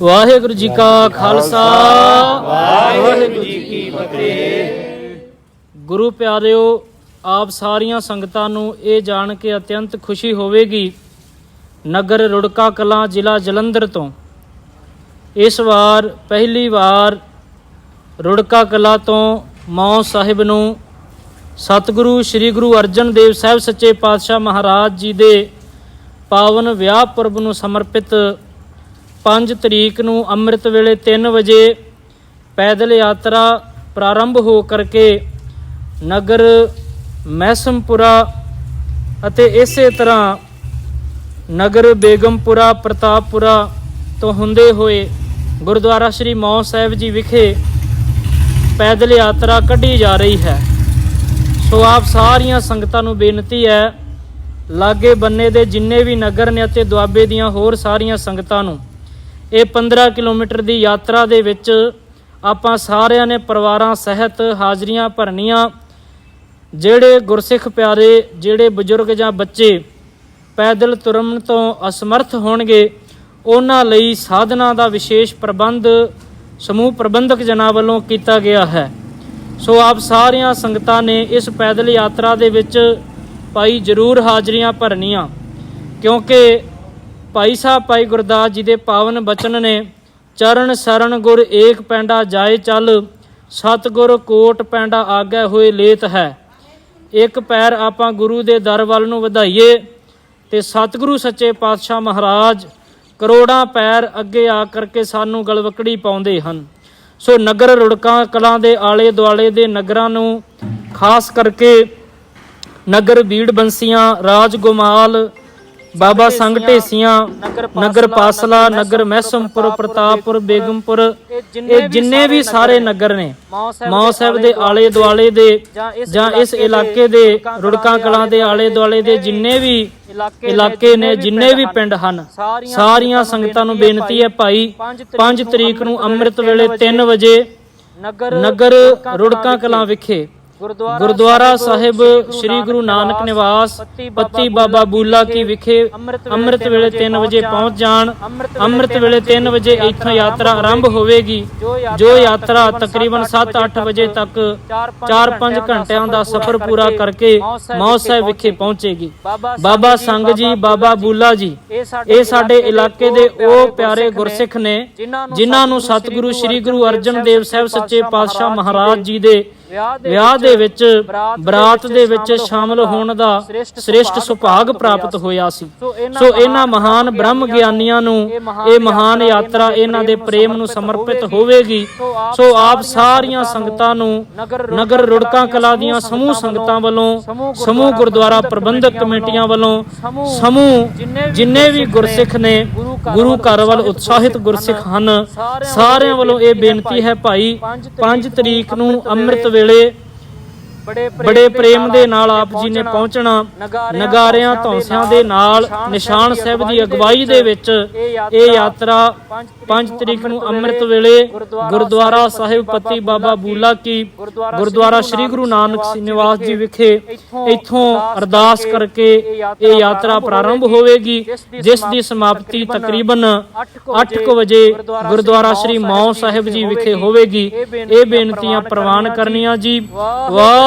ਵਾਹਿਗੁਰੂ ਜੀ ਕਾ ਖਾਲਸਾ। ਵਾਹਿਗੁਰੂ ਜੀ ਕੀ ਫਤਿਹ। ਗੁਰੂ ਪਿਆਰਿਓ ਆਪ ਸਾਰੀਆਂ ਸੰਗਤਾਂ ਨੂੰ ਇਹ ਜਾਣ ਕੇ ਅਤਿਅੰਤ ਖੁਸ਼ੀ ਹੋਵੇਗੀ ਨਗਰ ਰੁੜਕਾ ਕਲਾਂ ਜ਼ਿਲ੍ਹਾ ਜਲੰਧਰ ਤੋਂ। ਇਸ ਵਾਰ ਪਹਿਲੀ ਵਾਰ ਰੁੜਕਾ ਕਲਾਂ ਤੋਂ ਮੌ ਸਾਹਿਬ ਨੂੰ ਸਤਿਗੁਰੂ ਸ੍ਰੀ ਗੁਰੂ ਅਰਜਨ ਦੇਵ ਸਾਹਿਬ ਸੱਚੇ ਪਾਤਸ਼ਾਹ ਮਹਾਰਾਜ ਜੀ ਦੇ ਪਾਵਨ ਵਿਆਹ ਪੁਰਬ ਨੂੰ ਸਮਰਪਿਤ 5 ਤਰੀਕ ਨੂੰ ਅੰਮ੍ਰਿਤ ਵੇਲੇ 3 ਵਜੇ ਪੈਦਲ ਯਾਤਰਾ ਪ੍ਰਾਰੰਭ ਹੋ ਕਰਕੇ ਨਗਰ ਮਹਿਸਮਪੁਰਾ ਅਤੇ ਇਸੇ ਤਰ੍ਹਾਂ ਨਗਰ ਬੇਗਮਪੁਰਾ, ਪ੍ਰਤਾਪਪੁਰਾ ਤੋਂ ਹੁੰਦੇ ਹੋਏ ਗੁਰਦੁਆਰਾ ਸ੍ਰੀ ਮੌ ਸਾਹਿਬ ਜੀ ਵਿਖੇ ਪੈਦਲ ਯਾਤਰਾ ਕੱਢੀ ਜਾ ਰਹੀ ਹੈ। ਸੋ ਆਪ ਸਾਰੀਆਂ ਸੰਗਤਾਂ ਨੂੰ ਬੇਨਤੀ ਹੈ, ਲਾਗੇ ਬੰਨੇ ਦੇ ਜਿੰਨੇ ਵੀ ਨਗਰ ਨੇ ਅਤੇ ਦੁਆਬੇ ਦੀਆਂ ਹੋਰ ਸਾਰੀਆਂ ਸੰਗਤਾਂ ਨੂੰ ਇਹ 15 ਕਿਲੋਮੀਟਰ ਦੀ ਯਾਤਰਾ ਦੇ ਵਿੱਚ ਆਪਾਂ ਸਾਰਿਆਂ ਨੇ ਪਰਿਵਾਰਾਂ ਸਹਿਤ ਹਾਜ਼ਰੀਆਂ ਭਰਨੀਆਂ। ਜਿਹੜੇ ਗੁਰਸਿੱਖ ਪਿਆਰੇ, ਜਿਹੜੇ ਬਜ਼ੁਰਗ ਜਾਂ ਬੱਚੇ ਪੈਦਲ ਤੁਰਨ ਤੋਂ ਅਸਮਰਥ ਹੋਣਗੇ, ਉਹਨਾਂ ਲਈ ਸਾਧਨਾ ਦਾ ਵਿਸ਼ੇਸ਼ ਪ੍ਰਬੰਧ ਸਮੂਹ ਪ੍ਰਬੰਧਕ ਜਨਾਂ ਵੱਲੋਂ ਕੀਤਾ ਗਿਆ ਹੈ। ਸੋ ਆਪ ਸਾਰੀਆਂ ਸੰਗਤਾਂ ਨੇ ਇਸ ਪੈਦਲ ਯਾਤਰਾ ਦੇ ਵਿੱਚ ਭਾਈ ਜ਼ਰੂਰ ਹਾਜ਼ਰੀਆਂ ਭਰਨੀਆਂ, ਕਿਉਂਕਿ ਭਾਈ ਸਾਹਿਬ, ਭਾਈ ਗੁਰਦਾਸ ਜੀ ਦੇ ਪਾਵਨ ਬਚਨ ਨੇ ਚਰਨ ਸਰਨ ਗੁਰ ਏਕ ਪੈਂਡਾ ਜਾਏ ਚੱਲ, ਸਤਿਗੁਰ ਕੋਟ ਪੈਂਡਾ ਆਗੇ ਹੋਏ ਲੇਤ ਹੈ। ਇੱਕ ਪੈਰ ਆਪਾਂ ਗੁਰੂ ਦੇ ਦਰ ਵੱਲ ਨੂੰ ਵਧਾਈਏ ਤੇ ਸਤਿਗੁਰੂ ਸੱਚੇ ਪਾਤਸ਼ਾਹ ਮਹਾਰਾਜ ਕਰੋੜਾਂ ਪੈਰ ਅੱਗੇ ਆ ਕਰਕੇ ਸਾਨੂੰ ਗਲਵਕੜੀ ਪਾਉਂਦੇ ਹਨ। ਸੋ ਨਗਰ ਰੁੜਕਾਂ, ਕਲਾਂ ਦੇ ਆਲੇ ਦੁਆਲੇ ਦੇ ਨਗਰਾਂ ਨੂੰ ਖਾਸ ਕਰਕੇ ਨਗਰ ਬੀੜ ਬੰਸੀਆਂ ਰਾਜ ਗੁਮਾਲ ਬਾਬਾ ਸੰਗ ਢੇਸੀਆਂ ਨਗਰ ਪਾਸਲਾ ਨਗਰ ਮਹਿਸਮਪੁਰ ਪ੍ਰਤਾਪਪੁਰ ਬੇਗਮਪੁਰ ਇਹ ਜਿੰਨੇ ਵੀ ਸਾਰੇ ਨਗਰ ਨੇ ਮੌ ਸਾਹਿਬ ਦੇ ਆਲੇ ਦੁਆਲੇ ਦੇ ਜਾਂ ਇਸ ਇਲਾਕੇ ਦੇ ਰੁੜਕਾਂ ਕਲਾਂ ਦੇ ਆਲੇ ਦੁਆਲੇ ਦੇ ਜਿੰਨੇ ਵੀ ਇਲਾਕੇ ਨੇ ਜਿੰਨੇ ਵੀ ਪਿੰਡ ਹਨ ਸਾਰੀਆਂ ਸੰਗਤਾਂ ਨੂੰ ਬੇਨਤੀ ਹੈ ਭਾਈ 5 ਤਰੀਕ ਨੂੰ ਅੰਮ੍ਰਿਤ ਵੇਲੇ 3 ਵਜੇ ਨਗਰ ਰੁੜਕਾਂ ਕਲਾਂ ਵਿਖੇ ਗੁਰਦੁਆਰਾ ਸਾਹਿਬ ਸ੍ਰੀ ਗੁਰੂ ਨਾਨਕ ਨਿਵਾਸ ਪੱਤੀ ਬਾਬਾ ਬੂਲਾ ਕੀ ਵਿਖੇ ਅੰਮ੍ਰਿਤ ਵੇਲੇ 3 ਵਜੇ ਪਹੁੰਚ ਜਾਣ ਅੰਮ੍ਰਿਤ ਵੇਲੇ 3 ਵਜੇ ਇੱਥੋਂ ਯਾਤਰਾ ਆਰੰਭ ਹੋਵੇਗੀ। ਜੋ ਯਾਤਰਾ ਤਕਰੀਬਨ 7-8 ਵਜੇ ਤੱਕ 4-5 ਘੰਟਿਆਂ ਦਾ ਸਫ਼ਰ ਪੂਰਾ ਕਰਕੇ ਮੌ ਸਾਹਿਬ ਵਿਖੇ ਪਹੁੰਚੇਗੀ। ਬਾਬਾ ਸੰਗ ਜੀ ਬਾਬਾ ਬੂਲਾ ਜੀ ਇਹ ਸਾਡੇ ਇਲਾਕੇ ਦੇ ਉਹ ਪਿਆਰੇ ਗੁਰਸਿੱਖ ਨੇ ਜਿਨ੍ਹਾਂ ਨੂੰ ਸਤਿਗੁਰੂ ਸ੍ਰੀ ਗੁਰੂ ਅਰਜਨ ਦੇਵ ਸਾਹਿਬ ਸੱਚੇ ਪਾਤਸ਼ਾਹ ਮਹਾਰਾਜ ਜੀ ਦੇ ਵਿਆਹ ਦੇ ਵਿੱਚ ਬਰਾਤ ਦੇ ਵਿੱਚ ਸ਼ਾਮਲ ਹੋਣ ਦਾ ਸ੍ਰੇਸ਼ਟ ਸੁਭਾਗ ਪ੍ਰਾਪਤ ਹੋਇਆ ਸੀ। ਸੋ। ਇਹਨਾਂ ਮਹਾਨ ਬ੍ਰਹਮ ਗਿਆਨੀਆਂ ਨੂੰ ਇਹ ਮਹਾਨ ਯਾਤਰਾ ਇਹਨਾਂ ਦੇ ਪ੍ਰੇਮ ਨੂੰ ਸਮਰਪਿਤ ਹੋਵੇਗੀ। ਸੋ ਆਪ ਸਾਰੀਆਂ ਸੰਗਤਾਂ ਨੂੰ ਨਗਰ ਰੁੜਕਾਂ ਕਲਾ ਦੀਆਂ ਸਮੂਹ ਸੰਗਤਾਂ ਵੱਲੋਂ ਸਮੂਹ ਗੁਰਦੁਆਰਾ ਪ੍ਰਬੰਧਕ ਕਮੇਟੀਆਂ ਵੱਲੋਂ ਸਮੂਹ ਜਿੰਨੇ ਵੀ ਗੁਰਸਿੱਖ ਨੇ ਗੁਰੂ ਘਰ ਵੱਲ ਉਤਸ਼ਾਹਿਤ ਗੁਰਸਿੱਖ ਹਨ। ਸਾਰਿਆਂ ਵੱਲੋਂ ਇਹ ਬੇਨਤੀ ਹੈ ਭਾਈ 5 ਤਰੀਕ ਨੂੰ ਅੰਮ੍ਰਿਤ ਵੇਲੇ ਬੜੇ ਪ੍ਰੇਮ ਦੇ ਨਾਲ ਆਪ ਜੀ ਨੇ ਪਹੁੰਚਣਾ। ਨਗਾਰਿਆਂ ਧੌਂਸਿਆਂ ਦੇ ਨਾਲ ਨਿਸ਼ਾਨ ਸਾਹਿਬ ਦੀ ਅਗਵਾਈ ਦੇ ਵਿੱਚ ਇਹ ਯਾਤਰਾ 5 ਤਰੀਕ ਨੂੰ ਅੰਮ੍ਰਿਤ ਵੇਲੇ ਗੁਰਦੁਆਰਾ ਸਾਹਿਬ ਪੱਤੀ ਬਾਬਾ ਬੂਲਾ ਕੀ ਗੁਰਦੁਆਰਾ ਸ੍ਰੀ ਗੁਰੂ ਨਾਨਕ ਨਿਵਾਸ ਜੀ ਵਿਖੇ ਇੱਥੋਂ ਅਰਦਾਸ ਕਰਕੇ ਇਹ ਯਾਤਰਾ ਪ੍ਰਾਰੰਭ ਹੋਵੇਗੀ। ਜਿਸ ਦੀ ਸਮਾਪਤੀ ਤਕਰੀਬਨ 8:00 ਵਜੇ ਗੁਰਦੁਆਰਾ ਸ੍ਰੀ ਮੌ ਸਾਹਿਬ ਜੀ ਵਿਖੇ ਹੋਵੇਗੀ। ਇਹ ਬੇਨਤੀਆਂ ਪ੍ਰਵਾਨ ਕਰਨੀਆਂ ਜੀ।